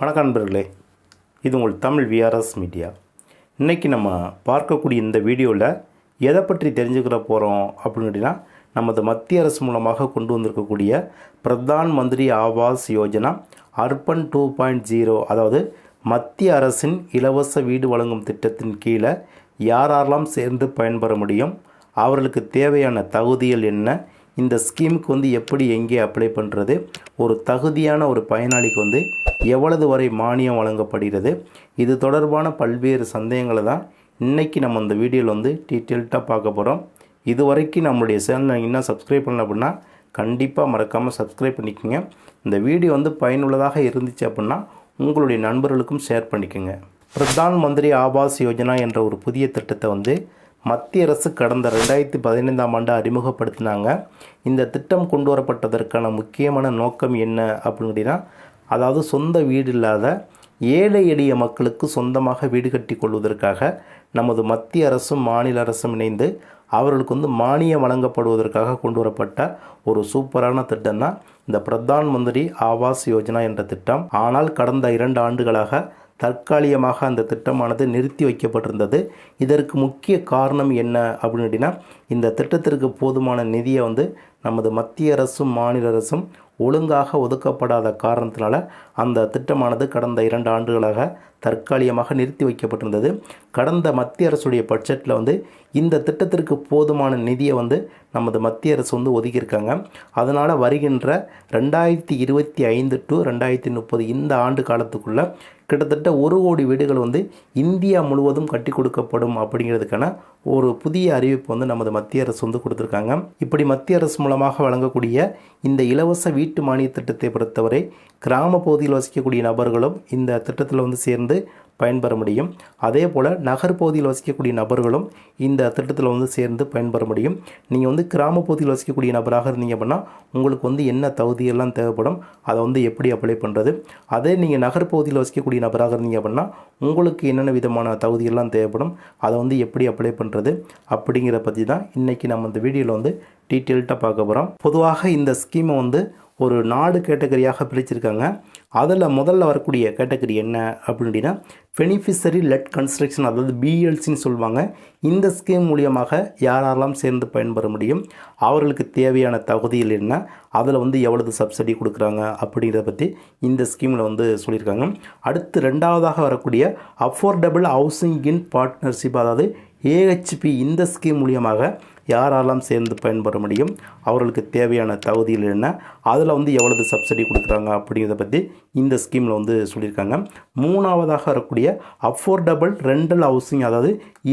வணக்கம் நண்பர்களே. இது உங்கள் தமிழ் விஆர்எஸ் மீடியா இன்றைக்கி நம்ம பார்க்கக்கூடிய இந்த வீடியோவில் எதை பற்றி தெரிஞ்சுக்கிற போகிறோம் அப்படின்னு கேட்டிங்கன்னா நமது மத்திய அரசு மூலமாக கொண்டு வந்திருக்கக்கூடிய Pradhan Mantri Awas Yojana urban two point zero அதாவது மத்திய அரசின் இலவச வீடு வழங்கும் திட்டத்தின் கீழே யாரெல்லாம் சேர்ந்து பயன்பெற முடியும் அவர்களுக்கு தேவையான தகுதிகள் என்ன இந்த ஸ்கீமுக்கு வந்து எப்படி எங்கே அப்ளை பண்ணுறது ஒரு தகுதியான ஒரு பயனாளிக்கு வந்து எவ்வளவு வரை மானியம் வழங்கப்படுகிறது? இது தொடர்பான பல்வேறு சந்தேகங்களை தான் இன்றைக்கி நம்ம இந்த வீடியோவில் வந்து டீட்டெயில்ட்டாக பார்க்க போகிறோம் இது வரைக்கும் நம்மளுடைய சேனலை இன்னும் சப்ஸ்கிரைப் பண்ணல அப்படின்னா கண்டிப்பாக மறக்காமல் சப்ஸ்கிரைப் பண்ணிக்கோங்க. இந்த வீடியோ வந்து பயனுள்ளதாக இருந்துச்சு அப்படின்னா உங்களுடைய நண்பர்களுக்கும் ஷேர் பண்ணிக்கோங்க. பிரதான் மந்திரி ஆவாஸ் யோஜனா என்ற ஒரு புதிய திட்டத்தை வந்து மத்திய அரசு கடந்த ரெண்டாயிரத்தி பதினைந்தாம் ஆண்டு அறிமுகப்படுத்தினாங்க. இந்த திட்டம் கொண்டு வரப்பட்டதற்கான முக்கியமான நோக்கம் என்ன அப்படின்னா அதாவது சொந்த வீடு இல்லாத ஏழை எளிய மக்களுக்கு சொந்தமாக வீடு கட்டி கொள்வதற்காக நமது மத்திய அரசும் மாநில அரசும் இணைந்து அவர்களுக்கு வந்து மானியம் வழங்கப்படுவதற்காக கொண்டு வரப்பட்ட ஒரு சூப்பரான திட்டம் தான் இந்த பிரதான் மந்திரி ஆவாஸ் யோஜனா என்ற திட்டம். ஆனால் கடந்த இரண்டு ஆண்டுகளாக தற்காலிகமாக அந்த திட்டமானது நிறுத்தி வைக்கப்பட்டிருந்தது. இதற்கு முக்கிய காரணம் என்ன அப்படின்னு கேட்டிங்கன்னா இந்த திட்டத்திற்கு போதுமான நிதியை வந்து நமது மத்திய அரசும் மாநில அரசும் ஒழுங்காக ஒதுக்கப்படாத காரணத்தினால அந்த திட்டமானது கடந்த இரண்டு ஆண்டுகளாக தற்காலிகமாக நிறுத்தி வைக்கப்பட்டிருந்தது. கடந்த மத்திய அரசுடைய பட்ஜெட்டில் வந்து இந்த திட்டத்திற்கு போதுமான நிதியை வந்து நமது மத்திய அரசு வந்து ஒதுக்கியிருக்காங்க. அதனால் வருகின்ற ரெண்டாயிரத்தி இருபத்தி ஐந்து டு ரெண்டாயிரத்தி முப்பது இந்த ஆண்டு காலத்துக்குள்ளே கிட்டத்தட்ட ஒரு கோடி வீடுகள் வந்து இந்தியா முழுவதும் கட்டி கொடுக்கப்படும் அப்படிங்கிறதுக்கான ஒரு புதிய அறிவிப்பு வந்து நமது மத்திய அரசு வந்து கொடுத்துருக்காங்க. இப்படி மத்திய அரசு மூலமாக வழங்கக்கூடிய இந்த இலவச வீட்டு மானிய திட்டத்தை பொறுத்தவரை கிராம பகுதியில் வசிக்கக்கூடிய நபர்களும் இந்த திட்டத்தில் வந்து சேர்ந்து பயன்பெற முடியும். அதே போல் நகர்பகுதியில் வசிக்கக்கூடிய நபர்களும் இந்த திட்டத்தில் வந்து சேர்ந்து பயன்பெற முடியும். நீங்கள் வந்து கிராம பகுதியில் வசிக்கக்கூடிய நபராக இருந்தீங்க அப்படின்னா உங்களுக்கு வந்து என்ன தகுதியெல்லாம் தேவைப்படும் அதை வந்து எப்படி அப்ளை பண்ணுறது அதே நீங்கள் நகர்பகுதியில் வசிக்கக்கூடிய நபராக இருந்தீங்க அப்படின்னா உங்களுக்கு என்னென்ன விதமான தகுதியெல்லாம் தேவைப்படும் அதை வந்து எப்படி அப்ளை பண்ணுறது அப்படிங்கிற பற்றி தான் இன்றைக்கி நம்ம இந்த வீடியோவில் வந்து டீட்டெயில்ட்டாக பார்க்க போகிறோம் பொதுவாக இந்த ஸ்கீமை வந்து ஒரு நாடு கேட்டகரியாக பிரிச்சிருக்காங்க. அதில் முதல்ல வரக்கூடிய கேட்டகரி என்ன அப்படின்னா பெனிஃபிஷரி லெட் கன்ஸ்ட்ரக்ஷன் அதாவது பிஎல்சின்னு சொல்லுவாங்க. இந்த ஸ்கீம் மூலியமாக யாரெல்லாம் சேர்ந்து பயன்பெற முடியும்? அவர்களுக்கு தேவையான தகுதிகள் என்ன? அதில் வந்து எவ்வளவு சப்சிடி கொடுக்குறாங்க அப்படிங்கிறத பற்றி இந்த ஸ்கீமில் வந்து சொல்லியிருக்காங்க. அடுத்து ரெண்டாவதாக வரக்கூடிய அஃபோர்டபுள் ஹவுசிங் இன் பார்ட்னர்ஷிப் அதாவது ஏஹெச்பி இந்த ஸ்கீம் மூலியமாக யாரெல்லாம் சேர்ந்து பயன்பெற முடியும் அவர்களுக்கு தேவையான தகுதிகள் என்ன அதில் வந்து எவ்வளவு சப்சிடி கொடுக்குறாங்க அப்படிங்கிறத பற்றி இந்த ஸ்கீமில் வந்து சொல்லியிருக்காங்க. மூணாவதாக இருக்கக்கூடிய அஃபோர்டபுள் ரெண்டல் ஹவுசிங் அதாவது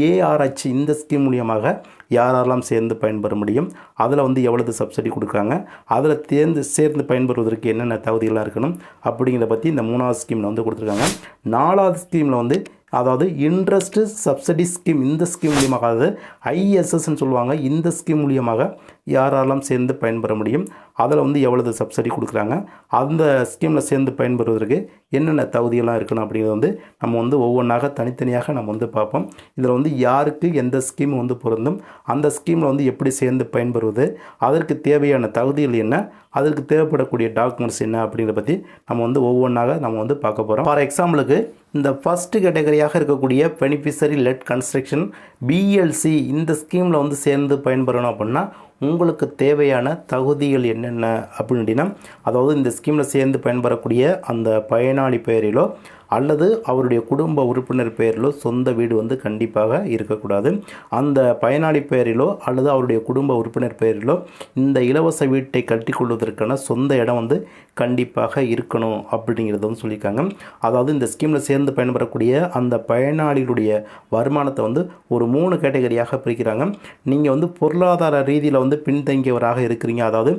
ஏஆர்ஹெச் இந்த ஸ்கீம் மூலியமாக யாரெல்லாம் சேர்ந்து பயன்பெற முடியும் அதில் வந்து எவ்வளவு சப்சிடி கொடுக்குறாங்க அதில் தேர்ந்து சேர்ந்து பயன்பெறுவதற்கு என்னென்ன தகுதிகளாக இருக்கணும் அப்படிங்கிறத பற்றி இந்த மூணாவது ஸ்கீமில் வந்து கொடுத்துருக்காங்க. நாலாவது ஸ்கீமில் வந்து அதாவது இன்ட்ரெஸ்ட் சப்சிடி ஸ்கீம் இந்த ஸ்கீம் மூலியமாக அதாவது ஐஎஸ்எஸ்ன்னு சொல்லுவாங்க இந்த ஸ்கீம் மூலியமாக யாரெல்லாம் சேர்ந்து பயன்பெற முடியும் அதில் வந்து எவ்வளவு சப்சிடி கொடுக்குறாங்க அந்த ஸ்கீமில் சேர்ந்து பயன்பெறுவதற்கு என்னென்ன தகுதியெல்லாம் இருக்கணும் அப்படிங்கிறது வந்து நம்ம வந்து ஒவ்வொன்றாக தனித்தனியாக நம்ம வந்து பார்ப்போம். இதில் வந்து யாருக்கு எந்த ஸ்கீம் வந்து பொருந்தும் அந்த ஸ்கீமில் வந்து எப்படி சேர்ந்து பயன்பெறுவது அதற்கு தேவையான தகுதிகள் என்ன அதற்கு தேவைப்படக்கூடிய டாக்குமெண்ட்ஸ் என்ன அப்படிங்கிறத பற்றி நம்ம வந்து ஒவ்வொன்றாக நம்ம வந்து பார்க்க போகிறோம் ஃபார் எக்ஸாம்பிளுக்கு இந்த ஃபஸ்ட்டு கேட்டகரியாக இருக்கக்கூடிய பெனிஃபிஷரி லெட் கன்ஸ்ட்ரக்ஷன் பிஎல்சி இந்த ஸ்கீமில் வந்து சேர்ந்து பயன்பெறணும் அப்படின்னா உங்களுக்கு தேவையான தகுதிகள் என்னென்ன? அப்படின்னா அதாவது இந்த ஸ்கீமில் சேர்ந்து பயன்பெறக்கூடிய அந்த பயனாளி பெயரிலோ அல்லது அவருடைய குடும்ப உறுப்பினர் பெயரிலோ சொந்த வீடு வந்து கண்டிப்பாக இருக்கக்கூடாது. அந்த பயனாளி பெயரிலோ அல்லது அவருடைய குடும்ப உறுப்பினர் பெயரிலோ இந்த இலவச வீட்டை கட்டிக்கொள்வதற்கான சொந்த இடம் வந்து கண்டிப்பாக இருக்கணும் அப்படிங்கிறது வந்து சொல்லியிருக்காங்க. அதாவது இந்த ஸ்கீமில் சேர்ந்து பயன்பெறக்கூடிய அந்த பயனாளிகளுடைய வருமானத்தை வந்து ஒரு மூணு கேட்டகரியாக பிரிக்கிறாங்க. நீங்கள் வந்து பொருளாதார ரீதியில் வந்து பின்தங்கியவராக இருக்கிறீங்க. அதாவது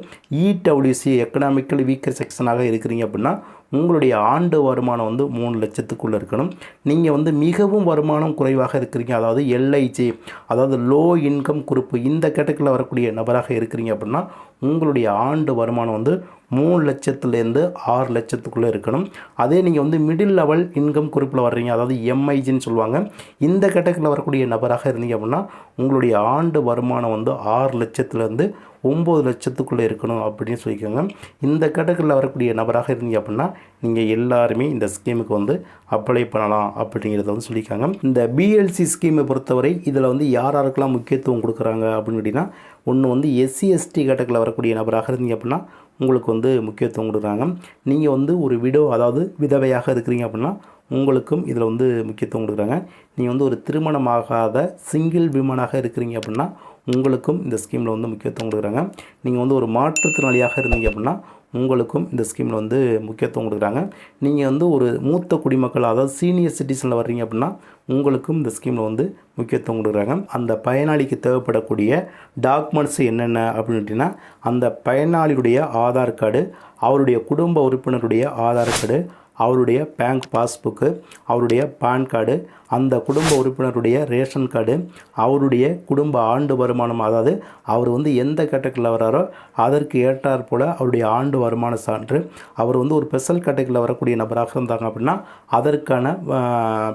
இடபிள்யூசி எக்கனாமிக்கல் வீக்கர் செக்ஷனாக இருக்கிறீங்க அப்படின்னா உங்களுடைய ஆண்டு வருமானம் வந்து மூணு லட்சத்துக்குள்ளே இருக்கணும். நீங்கள் வந்து மிகவும் வருமானம் குறைவாக இருக்கிறீங்க. அதாவது எல்ஐஜி அதாவது லோ இன்கம் குறிப்பு இந்த கேட்டகரியில் வரக்கூடிய நபராக இருக்கிறீங்க அப்படின்னா உங்களுடைய ஆண்டு வருமானம் வந்து மூணு லட்சத்துலேருந்து ஆறு லட்சத்துக்குள்ளே இருக்கணும். அதே நீங்கள் வந்து மிடில் லெவல் இன்கம் குறிப்பில் வர்றீங்க. அதாவது எம்ஐஜின்னு சொல்லுவாங்க. இந்த கேட்டகரியில் வரக்கூடிய நபராக இருந்தீங்க அப்படின்னா உங்களுடைய ஆண்டு வருமானம் வந்து ஆறு லட்சத்துலேருந்து ஒம்பது லட்சத்துக்குள்ளே இருக்கணும் அப்படின்னு சொல்லிக்கோங்க. இந்த கேட்டகரியில் வரக்கூடிய நபராக இருந்தீங்க அப்படின்னா நீங்கள் எல்லாருமே இந்த ஸ்கீமுக்கு வந்து அப்ளை பண்ணலாம் அப்படிங்கிறத வந்து சொல்லியிருக்காங்க இந்த பிஎல்சி ஸ்கீமை பொறுத்தவரை இதில் வந்து யார் யாருக்கெல்லாம் முக்கியத்துவம் கொடுக்குறாங்க அப்படின்னு கேட்டிங்கன்னா ஒன்று வந்து எஸ்சி எஸ்டி கேட்டகரியில் வரக்கூடிய நபராக இருந்தீங்க அப்படின்னா உங்களுக்கு வந்து முக்கியத்துவம் கொடுக்குறாங்க. நீங்கள் வந்து ஒரு விடோ அதாவது விதவையாக இருக்கிறீங்க அப்படின்னா உங்களுக்கும் இதில் வந்து முக்கியத்துவம் கொடுக்குறாங்க. நீங்கள் வந்து ஒரு திருமணமாகாத சிங்கிள் விமனாக இருக்கிறீங்க அப்படின்னா உங்களுக்கும் இந்த ஸ்கீமில் வந்து முக்கியத்துவம் கொடுக்குறாங்க. நீங்கள் வந்து ஒரு மாற்றுத்திறனாளியாக இருந்தீங்க அப்படின்னா உங்களுக்கும் இந்த ஸ்கீமில் வந்து முக்கியத்துவம் கொடுக்குறாங்க. நீங்கள் வந்து ஒரு மூத்த குடிமக்கள் அதாவது சீனியர் சிட்டிசனில் வர்றீங்க அப்படின்னா உங்களுக்கும் இந்த ஸ்கீமில் வந்து முக்கியத்துவம் கொடுக்குறாங்க. அந்த பயனாளிக்கு தேவைப்படக்கூடிய டாக்குமெண்ட்ஸ் என்னென்ன அப்படின்னு அந்த பயனாளியுடைய ஆதார் கார்டு அவருடைய குடும்ப உறுப்பினருடைய ஆதார் கார்டு அவருடைய பேங்க் பாஸ்புக்கு அவருடைய பான் கார்டு அந்த குடும்ப உறுப்பினருடைய ரேஷன் கார்டு அவருடைய குடும்ப ஆண்டு வருமானம் அதாவது அவர் வந்து எந்த கேட்டகரியில் வராரோ அதற்கு ஏற்றாற் போல் அவருடைய ஆண்டு வருமான சான்று அவர் வந்து ஒரு ஸ்பெஷல் கேட்டகரியில் வரக்கூடிய நபராக இருந்தாங்க அப்படின்னா அதற்கான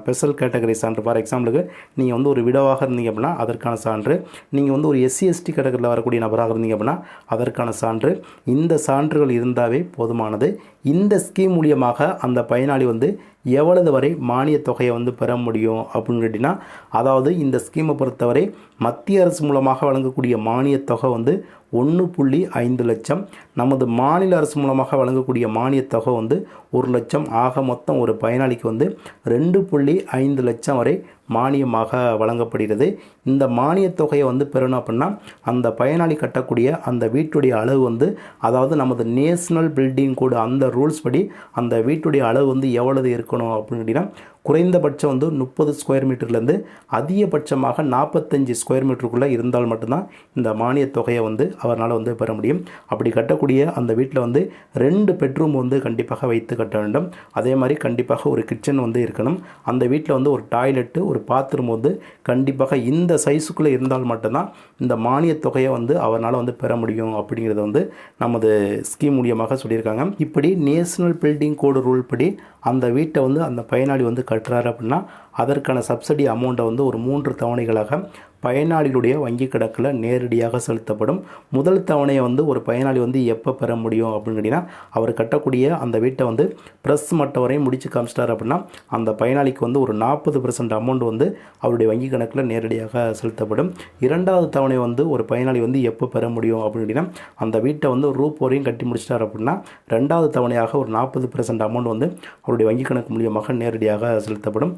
ஸ்பெஷல் கேட்டகரி சான்று. ஃபார் எக்ஸாம்பிளுக்கு நீங்கள் வந்து ஒரு விடவாக இருந்தீங்க அப்படின்னா அதற்கான சான்று. நீங்கள் வந்து ஒரு எஸ்சி எஸ்டி கேட்டகரியில் வரக்கூடிய நபராக இருந்தீங்க அப்படின்னா அதற்கான சான்று. இந்த சான்றுகள் இருந்தாவே போதுமானது. இந்த ஸ்கீம் மூலியமாக அந்த பயனாளி வந்து எவ்வளவு வரை மானியத் தொகையை வந்து பெற முடியும் அப்படின்னு கேட்டிங்கன்னா அதாவது இந்த ஸ்கீமை பொறுத்தவரை மத்திய அரசு மூலமாக வழங்கக்கூடிய மானியத் தொகை வந்து ஒன்று புள்ளி ஐந்து லட்சம். நமது மாநில அரசு மூலமாக வழங்கக்கூடிய மானியத் தொகை வந்து ஒரு லட்சம். ஆக மொத்தம் ஒரு பயனாளிக்கு வந்து ரெண்டு புள்ளி ஐந்து லட்சம் வரை மானியமாக வழங்கப்படுகிறது. இந்த மானியத் தொகையை வந்து பெறணும் அப்படின்னா அந்த பயனாளி கட்டக்கூடிய அந்த வீட்டுடைய அளவு வந்து அதாவது நமது நேஷனல் பில்டிங் கூட அந்த ரூல்ஸ் படி அந்த வீட்டுடைய அளவு வந்து எவ்வளவு இருக்கணும் அப்படின்னு கேட்டிங்கன்னா குறைந்தபட்சம் வந்து முப்பது ஸ்கொயர் மீட்டர்லேருந்து அதிகபட்சமாக நாற்பத்தஞ்சு ஸ்கொயர் மீட்டருக்குள்ளே இருந்தால் மட்டும்தான் இந்த மானியத் தொகையை வந்து அவரால் வந்து பெற முடியும். அப்படி கட்டக்கூடிய அந்த வீட்டில் வந்து ரெண்டு பெட்ரூம் வந்து கண்டிப்பாக வைத்து கட்ட வேண்டும். அதே மாதிரி கண்டிப்பாக ஒரு கிச்சன் வந்து இருக்கணும். அந்த வீட்டில் வந்து ஒரு டாய்லெட்டு ஒரு பாத்ரூம் வந்து கண்டிப்பாக இந்த சைஸுக்குள்ளே இருந்தால் மட்டும்தான் இந்த மானியத் தொகையை வந்து அவரால் வந்து பெற முடியும் அப்படிங்கிறத வந்து நமது ஸ்கீம் மூலியமாக சொல்லியிருக்காங்க. இப்படி நேஷனல் பில்டிங் கோடு ரூல் படி அந்த வீட்டை வந்து அந்த பயனாளி வந்து கட்டுறாரு அப்படின்னா அதற்கான சப்சிடி அமௌண்ட்டை வந்து ஒரு மூன்று தவணைகளாக பயனாளிகளுடைய வங்கி கணக்கில் நேரடியாக செலுத்தப்படும். முதல் தவணையை வந்து ஒரு பயனாளி வந்து எப்போ பெற முடியும் அப்படின்னு கேட்டிங்கன்னா அவர் கட்டக்கூடிய அந்த வீட்டை வந்து ப்ரெஸ் மட்டம் வரையும் முடிச்சு காமிச்சிட்டார் அப்படின்னா அந்த பயனாளிக்கு வந்து ஒரு நாற்பது பர்சன்ட் அமௌண்ட் வந்து அவருடைய வங்கி கணக்கில் நேரடியாக செலுத்தப்படும். இரண்டாவது தவணை வந்து ஒரு பயனாளி வந்து எப்போ பெற முடியும் அப்படின்னு கேட்டிங்கன்னா அந்த வீட்டை வந்து ரூப் வரையும் கட்டி முடிச்சிட்டார் அப்படின்னா ரெண்டாவது தவணையாக ஒரு நாற்பது பர்சன்ட் அமௌண்ட் வந்து அவருடைய வங்கி கணக்கு மூலியமாக நேரடியாக செலுத்தப்படும்.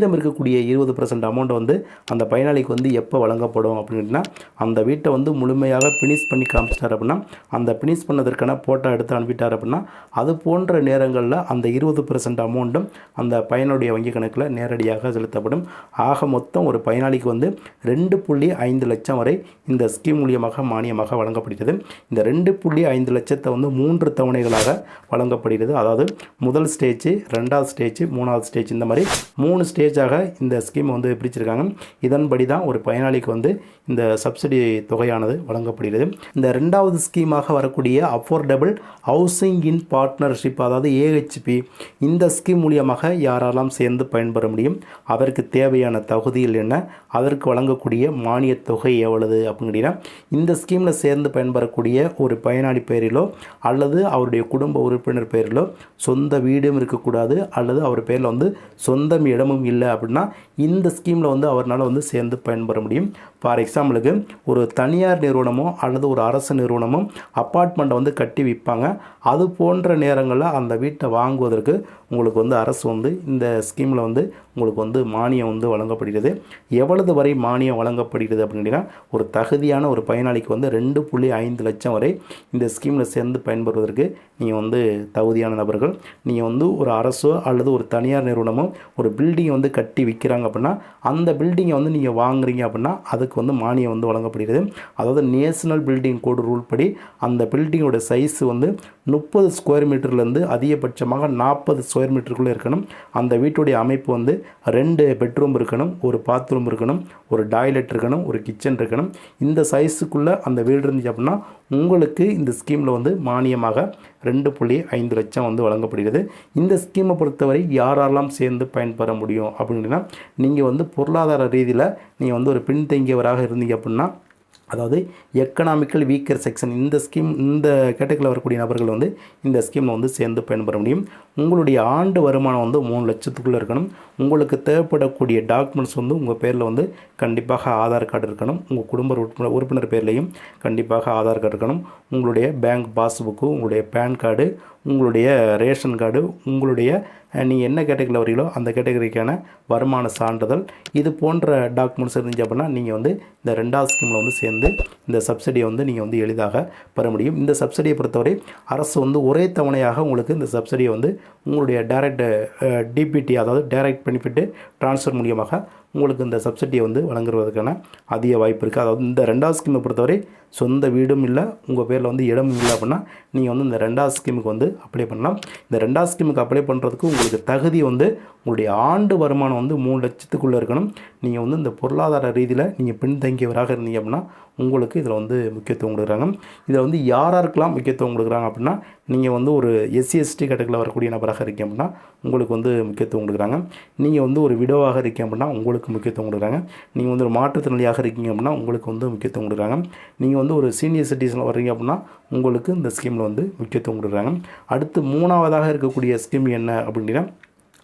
மீதம் இருக்கக்கூடிய இருபது பர்சன்ட் அமௌண்ட் வந்து அந்த பயனாளிக்கு வந்து எப்போ வழங்கப்படும் அப்படின்னா அந்த வீட்டை வந்து முழுமையாக பினிஷ் பண்ணி காமிச்சிட்டார் அப்படின்னா அந்த பினிஷ் பண்ணதற்கான ஃபோட்டோ எடுத்து அனுப்பிட்டார் அப்படின்னா அது போன்ற நேரங்களில் அந்த இருபது பர்சன்ட் அமௌண்ட்டும் அந்த பயனுடைய வங்கி கணக்கில் நேரடியாக செலுத்தப்படும். ஆக மொத்தம் ஒரு பயனாளிக்கு வந்து ரெண்டு புள்ளி ஐந்து லட்சம் வரை இந்த ஸ்கீம் மூலியமாக மானியமாக வழங்கப்படுகிறது. இந்த ரெண்டு புள்ளி ஐந்து லட்சத்தை வந்து மூன்று தவணைகளாக வழங்கப்படுகிறது. அதாவது முதல் ஸ்டேஜ் ரெண்டாவது ஸ்டேஜ் மூணாவது ஸ்டேஜ் இந்த மாதிரி மூணு ஸ்டேஜ் ஸ்டேஜாக இந்த ஸ்கீம் வந்து பிரிச்சிருக்காங்க. இதன்படி தான் ஒரு பயனாளிக்கு வந்து இந்த சப்சிடி தொகையானது வழங்கப்படுகிறது. இந்த ரெண்டாவது ஸ்கீமாக வரக்கூடிய அஃபோர்டபுள் ஹவுசிங் இன் பார்ட்னர்ஷிப் அதாவது ஏஹெச்பி இந்த ஸ்கீம் மூலியமாக யாரெல்லாம் சேர்ந்து பயன்பெற முடியும்? அதற்கு தேவையான தகுதிகள் என்ன? அதற்கு வழங்கக்கூடிய மானியத் தொகை எவ்வளவு அப்படின்னு இந்த ஸ்கீமில் சேர்ந்து பயன்பெறக்கூடிய ஒரு பயனாளி பெயரிலோ அல்லது அவருடைய குடும்ப உறுப்பினர் பெயரிலோ சொந்த வீடும் இருக்கக்கூடாது. அல்லது அவர் பேரில் வந்து சொந்தம் இடமும் இல்லை அப்படின்னா இந்த ஸ்கீமில் வந்து அவரால் வந்து சேர்ந்து பயன்பெற முடியும். ஃபார் எக்ஸாம்பிளுக்கு ஒரு தனியார் நிறுவனமோ அல்லது ஒரு அரசு நிறுவனமோ அப்பார்ட்மெண்ட்டை வந்து கட்டி விற்பாங்க. அது போன்ற நேரங்களில் அந்த வீட்டை வாங்குவதற்கு உங்களுக்கு வந்து அரசு வந்து இந்த ஸ்கீமில் வந்து உங்களுக்கு வந்து மானியம் வந்து வழங்கப்படுகிறது. எவ்வளவு வரை மானியம் வழங்கப்படுகிறது அப்படின்னா ஒரு தகுதியான ஒரு பயனாளிக்கு வந்து ரெண்டு புள்ளி ஐந்து லட்சம் வரை இந்த ஸ்கீமில் சேர்ந்து பயன்பெறுவதற்கு நீங்கள் வந்து தகுதியான நபர்கள். நீங்கள் வந்து ஒரு அரசோ அல்லது ஒரு தனியார் நிறுவனமோ ஒரு பில்டிங்கை வந்து கட்டி விற்கிறாங்க அப்படின்னா அந்த பில்டிங்கை வந்து நீங்கள் வாங்குறீங்க அப்படின்னா அதுக்கு வந்து மானியம் வந்து வழங்கப்படுகிறது. அதாவது நேஷனல் பில்டிங் கோடு ரூல் படி அந்த பில்டிங்கோட சைஸ் வந்து முப்பது ஸ்கொயர் மீட்டர்லேருந்து அதிகபட்சமாக நாற்பது ஸ்கொயர் மீட்டருக்குள்ளே இருக்கணும். அந்த வீட்டுடைய அமைப்பு வந்து ரெண்டு பெட்ரூம் இருக்கணும் ஒரு பாத்ரூம் இருக்கணும் ஒரு டாய்லெட் இருக்கணும் ஒரு கிச்சன் இருக்கணும். இந்த சைஸுக்குள்ளே அந்த வீடு இருந்துச்சு அப்படின்னா உங்களுக்கு இந்த ஸ்கீமில் வந்து மானியமாக ரெண்டு புள்ளி ஐந்து லட்சம் வந்து வழங்கப்படுகிறது. இந்த ஸ்கீமை பொறுத்தவரை யாரெல்லாம் சேர்ந்து பயன்பெற முடியும் அப்படின்னா நீங்கள் வந்து பொருளாதார ரீதியில் நீங்கள் வந்து ஒரு பின்தங்கியவராக இருந்தீங்க அப்படின்னா அதாவது எக்கனாமிக்கல் வீக்கர் செக்ஷன் இந்த ஸ்கீம் இந்த கேட்டகரியில் வரக்கூடிய நபர்கள் வந்து இந்த ஸ்கீமில் வந்து சேர்ந்து பயன்பெற முடியும். உங்களுடைய ஆண்டு வருமானம் வந்து மூணு லட்சத்துக்குள்ளே இருக்கணும். உங்களுக்கு தேவைப்படக்கூடிய டாக்குமெண்ட்ஸ் வந்து உங்கள் பேரில் வந்து கண்டிப்பாக ஆதார் கார்டு இருக்கணும். உங்கள் குடும்ப உறுப்பினர் உறுப்பினர் பேர்லேயும் கண்டிப்பாக ஆதார் கார்டு இருக்கணும். உங்களுடைய பேங்க் பாஸ்புக்கு உங்களுடைய பேன் கார்டு உங்களுடைய ரேஷன் கார்டு உங்களுடைய நீங்கள் என்ன கேட்டகரியில் வரீங்களோ அந்த கேட்டகரிக்கான வருமான சான்றிதழ். இது போன்ற டாக்குமெண்ட்ஸ் இருந்துச்சு அப்படின்னா நீங்கள் வந்து இந்த ரெண்டாவது ஸ்கீமில் வந்து சேர்ந்து இந்த சப்சிடியை வந்து நீங்கள் வந்து எளிதாக பெற முடியும். இந்த சப்சிடியை பொறுத்தவரை அரசு வந்து ஒரே தவணையாக உங்களுக்கு இந்த சப்சிடியை வந்து உங்களுடைய டைரக்ட் டிபிடி அதாவது டைரக்ட் பெனிஃபிட்டு ட்ரான்ஸ்ஃபர் மூலியமாக உங்களுக்கு இந்த சப்சிடியை வந்து வழங்குவதற்கான அதிக வாய்ப்பு இருக்குது அதாவது இந்த ரெண்டாவது ஸ்கீமை பொறுத்தவரை சொந்த வீடும் இல்லை உங்கள் பேரில் வந்து இடமும் இல்லை அப்படின்னா நீங்கள் வந்து இந்த ரெண்டாவது ஸ்கீமுக்கு வந்து அப்ளை பண்ணலாம். இந்த ரெண்டாவது ஸ்கீமுக்கு அப்ளை பண்ணுறதுக்கு உங்களுக்கு தகுதி வந்து உங்களுடைய ஆண்டு வருமானம் வந்து மூணு லட்சத்துக்குள்ளே இருக்கணும். நீங்கள் வந்து இந்த பொருளாதார ரீதியில் நீங்கள் பின்தங்கியவராக இருந்தீங்க அப்படின்னா உங்களுக்கு இதில் வந்து முக்கியத்துவம் கொடுக்குறாங்க. இதில் வந்து யார் யாருக்கெல்லாம் முக்கியத்துவம் கொடுக்குறாங்க அப்படின்னா நீங்கள் வந்து ஒரு எஸ்சி எஸ்டி கேட்டகரியில் வரக்கூடிய நபராக இருக்கீங்க அப்படின்னா உங்களுக்கு வந்து முக்கியத்துவம் கொடுக்குறாங்க. நீங்கள் வந்து ஒரு விடோவாக இருக்கீங்க அப்படின்னா உங்களுக்கு முக்கியத்துவம் கொடுக்குறாங்க. நீங்கள் வந்து ஒரு மாற்றுத்திறனாளியாக இருக்கீங்க அப்படின்னா உங்களுக்கு வந்து முக்கியத்துவம் கொடுக்குறாங்க. நீங்கள் வந்து ஒரு சீனியர் சிட்டிசன் வர்றீங்க அப்படின்னா உங்களுக்கு இந்த ஸ்கீமில் வந்து முக்கியத்துவம் கொடுக்குறாங்க. அடுத்து மூணாவதாக இருக்கக்கூடிய ஸ்கீம் என்ன அப்படின்னா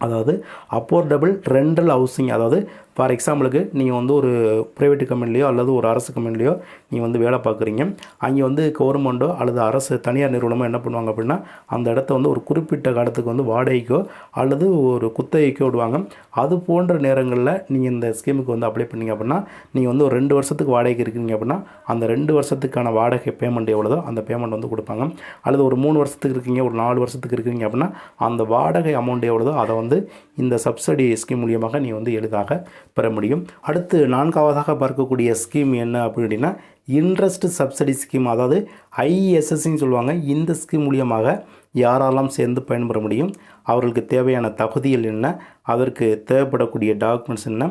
அதாவது அப்போர்டபுள் ரெண்டல் ஹவுசிங் அதாவது ஃபார் எக்ஸாம்பிளுக்கு நீங்கள் வந்து ஒரு ப்ரைவேட் கம்பெனிலையோ அல்லது ஒரு அரசு கம்பெனிலையோ நீங்கள் வந்து வேலை பார்க்குறீங்க. அங்கே வந்து கவர்மெண்ட்டோ அல்லது அரசு தனியார் நிறுவனமோ என்ன பண்ணுவாங்க அப்படின்னா அந்த இடத்த வந்து ஒரு குறிப்பிட்ட காலத்துக்கு வந்து வாடகைக்கோ அல்லது ஒரு குத்தகைக்கோ விடுவாங்க. அது போன்ற நேரங்களில் நீங்கள் இந்த ஸ்கீமுக்கு வந்து அப்ளை பண்ணிங்க அப்படின்னா நீங்கள் வந்து ஒரு ரெண்டு வருஷத்துக்கு வாடகைக்கு இருக்கீங்க அப்படின்னா அந்த ரெண்டு வருஷத்துக்கான வாடகை பேமெண்ட் எவ்வளோதோ அந்த பேமெண்ட் வந்து கொடுப்பாங்க. அல்லது ஒரு மூணு வருஷத்துக்கு இருக்கீங்க ஒரு நாலு வருஷத்துக்கு இருக்கீங்க அப்படின்னா அந்த வாடகை அமௌண்ட் எவ்வளோதோ அதை வந்து இந்த சப்சிடி ஸ்கீம் மூலியமாக நீ வந்து எளிதாக பெற முடியும். அடுத்து நான்காவதாக பார்க்கக்கூடிய ஸ்கீம் என்ன அப்படின்னா இன்ட்ரெஸ்ட் சப்சிடி ஸ்கீம் அதாவது ஐஎஸ்எஸ்ன்னு சொல்லுவாங்க. இந்த ஸ்கீம் மூலியமாக யாரெல்லாம் சேர்ந்து பயன்பெற முடியும்? அவர்களுக்கு தேவையான தகுதிகள் என்ன? அதற்கு தேவைப்படக்கூடிய டாக்குமெண்ட்ஸ் என்ன?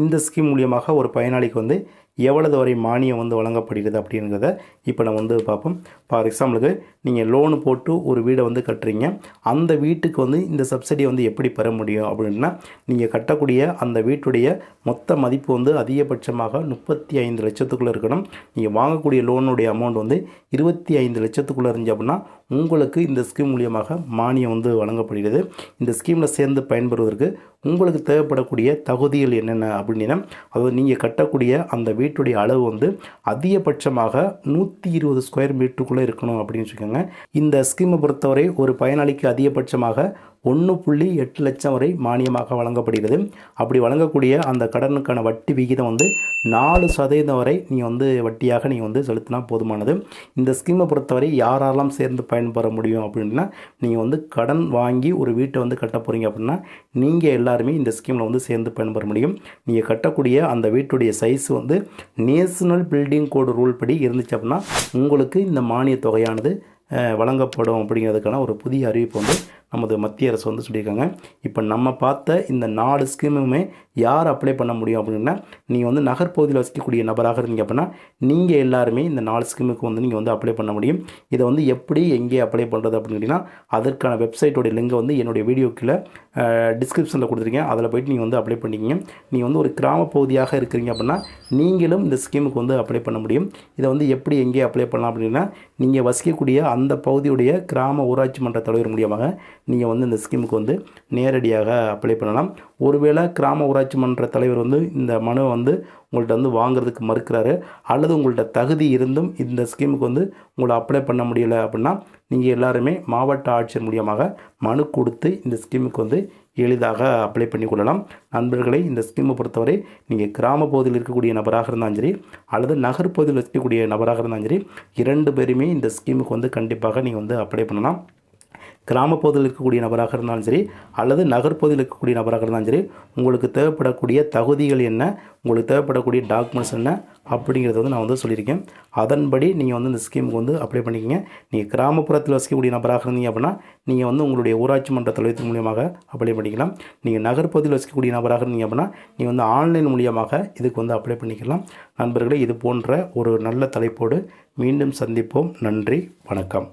இந்த ஸ்கீம் மூலியமாக ஒரு பயனாளிக்கு வந்து எவ்வளவு வரை மானியம் வந்து வழங்கப்படுகிறது அப்படிங்கிறத இப்போ நம்ம வந்து பார்ப்போம். ஃபார் எக்ஸாம்பிளுக்கு நீங்கள் லோனு போட்டு ஒரு வீடை வந்து கட்டுறீங்க. அந்த வீட்டுக்கு வந்து இந்த சப்சிடியை வந்து எப்படி பெற முடியும் அப்படின்னா நீங்கள் கட்டக்கூடிய அந்த வீட்டுடைய மொத்த மதிப்பு வந்து அதிகபட்சமாக முப்பத்தி ஐந்து லட்சத்துக்குள்ளே இருக்கணும். நீங்கள் வாங்கக்கூடிய லோனுடைய அமௌண்ட் வந்து இருபத்தி ஐந்து லட்சத்துக்குள்ளே இருந்துச்சு அப்படின்னா உங்களுக்கு இந்த ஸ்கீம் மூலியமாக மானியம் வந்து வழங்கப்படுகிறது. இந்த ஸ்கீமில் சேர்ந்து பயன்பெறுவதற்கு உங்களுக்கு தேவைப்படக்கூடிய தகுதிகள் என்னென்ன அப்படின்னா அதாவது நீங்கள் கட்டக்கூடிய அந்த வீட்டுடைய அளவு வந்து அதிகபட்சமாக நூற்றி இருபது ஸ்கொயர் மீட்டருக்குள்ளே இருக்கணும் அப்படின்னு வச்சுக்கோங்க. இந்த ஸ்கீமை பொறுத்தவரை ஒரு பயனாளிக்கு அதிகபட்சமாக ஒன்று புள்ளி எட்டு லட்சம் வரை மானியமாக வழங்கப்படுகிறது. அப்படி வழங்கக்கூடிய அந்த கடனுக்கான வட்டி விகிதம் வந்து நாலு சதவீதம் வரை நீங்கள் வந்து வட்டியாக நீங்கள் வந்து செலுத்தினா போதுமானது. இந்த ஸ்கீமை பொறுத்தவரை யாரெல்லாம் சேர்ந்து பயன்பெற முடியும் அப்படின்னா நீங்கள் வந்து கடன் வாங்கி ஒரு வீட்டை வந்து கட்ட போகிறீங்க அப்படின்னா நீங்கள் எல்லாருமே இந்த ஸ்கீமில் வந்து சேர்ந்து பயன்பெற முடியும். நீங்கள் கட்டக்கூடிய அந்த வீட்டுடைய சைஸ் வந்து நேஷனல் பில்டிங் கோடு ரூல் படி இருந்துச்சு அப்படின்னா உங்களுக்கு இந்த மானிய தொகையானது வழங்கப்படும் அப்படிங்கிறதுக்கான ஒரு புதிய அறிவிப்பு வந்து நமது மத்திய அரசு வந்து சொல்லியிருக்காங்க. இப்போ நம்ம பார்த்த இந்த நாலு ஸ்கீமுமே யார் அப்ளை பண்ண முடியும் அப்படின்னா நீங்கள் வந்து நகர்ப்பகுதியில் வசிக்கக்கூடிய நபராக இருந்தீங்க அப்படின்னா நீங்கள் எல்லாருமே இந்த நாலு ஸ்கீமுக்கு வந்து நீங்கள் வந்து அப்ளை பண்ண முடியும். இதை வந்து எப்படி எங்கே அப்ளை பண்ணுறது அப்படின்னு கேட்டிங்கன்னா அதற்கான வெப்சைட்டோடைய லிங்கை வந்து என்னுடைய வீடியோக்கில் டிஸ்கிரிப்ஷனில் கொடுத்துருக்கேன். அதில் போய்ட்டு நீங்கள் வந்து அப்ளை பண்ணிக்கிங்க. நீங்கள் வந்து ஒரு கிராம பகுதியாக இருக்கிறீங்க அப்படின்னா நீங்களும் இந்த ஸ்கீமுக்கு வந்து அப்ளை பண்ண முடியும். இதை வந்து எப்படி எங்கே அப்ளை பண்ணலாம் அப்படின்னா நீங்கள் வசிக்கக்கூடிய அந்த பகுதியுடைய கிராம ஊராட்சி மன்ற தலைவர் மூலியமாக நீங்கள் வந்து இந்த ஸ்கீமுக்கு வந்து நேரடியாக அப்ளை பண்ணலாம். ஒருவேளை கிராம ஊராட்சி மன்ற தலைவர் வந்து இந்த மனுவை வந்து உங்கள்கிட்ட வந்து வாங்குறதுக்கு மறுக்கிறாரு அல்லது உங்கள்கிட்ட தகுதி இருந்தும் இந்த ஸ்கீமுக்கு வந்து உங்களை அப்ளை பண்ண முடியலை அப்படின்னா நீங்கள் எல்லாருமே மாவட்ட ஆட்சியர் மூலியமாக மனு கொடுத்து இந்த ஸ்கீமுக்கு வந்து எளிதாக அப்ளை பண்ணி கொள்ளலாம். நண்பர்களை இந்த ஸ்கீமை பொறுத்தவரை நீங்கள் கிராமப்பகுதியில் இருக்கக்கூடிய நபராக இருந்தாலும் சரி அல்லது நகர்ப்பகுதியில் இருக்கக்கூடிய நபராக இருந்தாலும் சரி இரண்டு பேருமே இந்த ஸ்கீமுக்கு வந்து கண்டிப்பாக நீங்கள் வந்து அப்ளை பண்ணலாம். கிராமப்பகுதியில் இருக்கக்கூடிய நபராக இருந்தாலும் சரி அல்லது நகர்ப்பகுதியில் இருக்கக்கூடிய நபராக இருந்தாலும் சரி உங்களுக்கு தேவைப்படக்கூடிய தகுதிகள் என்ன உங்களுக்கு தேவைப்படக்கூடிய டாக்குமெண்ட்ஸ் என்ன அப்படிங்கிறத வந்து நான் வந்து சொல்லியிருக்கேன். அதன்படி நீங்கள் வந்து இந்த ஸ்கீமுக்கு வந்து அப்ளை பண்ணிக்கங்க. நீங்கள் கிராமப்புறத்தில் வசிக்கக்கூடிய நபராக இருந்தீங்க அப்படின்னா நீங்கள் வந்து உங்களுடைய ஊராட்சி மன்ற தலைவர் மூலியமாக அப்ளை பண்ணிக்கலாம். நீங்கள் நகர்ப்பகுதியில் வசிக்கக்கூடிய நபராக இருந்தீங்க அப்படின்னா நீங்கள் வந்து ஆன்லைன் மூலியமாக இதுக்கு வந்து அப்ளை பண்ணிக்கலாம். நண்பர்களே இது போன்ற ஒரு நல்ல தலைப்போடு மீண்டும் சந்திப்போம். நன்றி வணக்கம்.